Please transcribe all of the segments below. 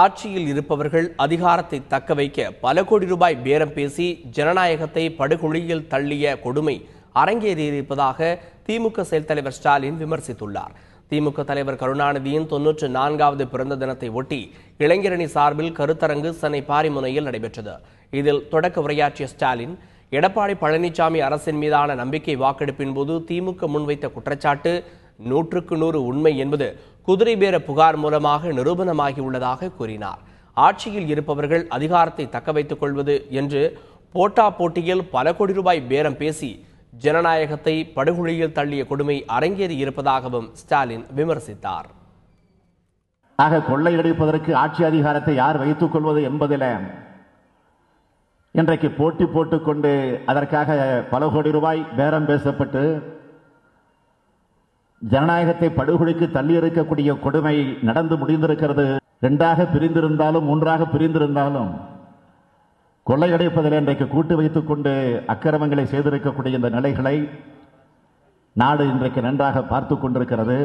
ஆட்சியில் இருப்பவர்கள் அதிகாரத்தை தக்க வைக்க பல கோடி ரூபாய் பேரம் பேசி ஜனநாயகத்தை படுகொழியில் தள்ளிய கொடுமை அரங்கேறியிருப்பதாக திமுக செயல் தலைவர் ஸ்டாலின் விமர்சித்துள்ளார். திமுக தலைவர் கருணாநிதியின் தொன்னூற்று நான்காவது பிறந்த தினத்தை ஒட்டி இளைஞரணி சார்பில் கருத்தரங்கு சென்னை பாரிமுனையில் நடைபெற்றது. இதில் தொடக்க உரையாற்றிய ஸ்டாலின் எடப்பாடி பழனிசாமி அரசின் மீதான நம்பிக்கை வாக்கெடுப்பின் போது திமுக முன்வைத்த குற்றச்சாட்டு நூற்றுக்கு நூறு உண்மை என்பது குதிரை பேர புகார் மூலமாக நிரூபணமாகியுள்ளதாக கூறினார். ஆட்சியில் இருப்பவர்கள் அதிகாரத்தை தக்க வைத்துக் கொள்வது என்று போட்டா போட்டியில் பல கோடி ரூபாய் பேரம் பேசி ஜனநாயகத்தை படுகொழியில் தள்ளிய கொடுமை அரங்கேறி இருப்பதாகவும் ஸ்டாலின் விமர்சித்தார். ஆக கொள்ளையடிப்பதற்கு ஆட்சி அதிகாரத்தை யார் வைத்துக் கொள்வது என்பதில் இன்றைக்கு போட்டி போட்டுக்கொண்டு அதற்காக பல கோடி ரூபாய் பேரம் பேசப்பட்டு ஜனநாயகத்தை படுகொலைக்கு தள்ளி இருக்கக்கூடிய கொடுமை நடந்து முடிந்திருக்கிறது. இரண்டாக பிரிந்திருந்தாலும் மூன்றாக பிரிந்திருந்தாலும் கொள்ளையடைப்பதில் இன்றைக்கு கூட்டு வைத்துக் கொண்டு அக்கிரமங்களை செய்திருக்கக்கூடிய இந்த நிலைகளை நாடு இன்றைக்கு நன்றாக பார்த்து கொண்டிருக்கிறது.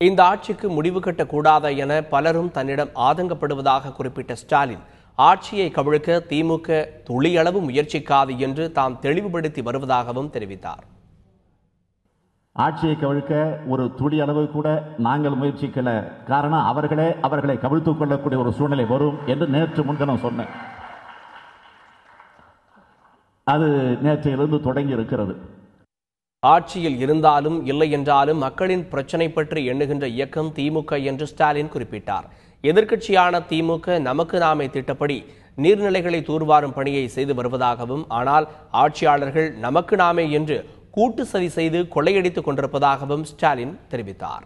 இந்த ஆட்சிக்கு முடிவு கட்டக்கூடாத என பலரும் தன்னிடம் ஆதங்கப்படுவதாக குறிப்பிட்ட ஸ்டாலின் ஆட்சியை கவிழ்க்க திமுக துளியளவு முயற்சிக்காது என்று தாம் தெளிவுபடுத்தி வருவதாகவும் தெரிவித்தார். ஆட்சியை கவிழ்க்க ஒரு துளி அளவு கூட நாங்கள் முயற்சிக்கல. காரணம் அவர்களே அவர்களை கவிழ்த்துக் கொள்ளக்கூடிய ஒரு சூழ்நிலை வரும் என்று நேற்று முன்தினம் சொன்னேன். அது நேற்றையிலிருந்து தொடங்கி இருக்கிறது. ஆட்சியில் இருந்தாலும் இல்லை என்றாலும் மக்களின் பிரச்சனை பற்றி எண்ணுகின்ற இயக்கம் திமுக என்று ஸ்டாலின் குறிப்பிட்டார். எதிர்க்கட்சியான திமுக நமக்கு நாமே திட்டப்படி நீர்நிலைகளை தூர்வாரும் பணியை செய்து வருவதாகவும் ஆனால் ஆட்சியாளர்கள் நமக்கு நாமே என்று கூட்டு சதி செய்து கொள்ளையடித்துக் கொண்டிருப்பதாகவும் ஸ்டாலின் தெரிவித்தார்.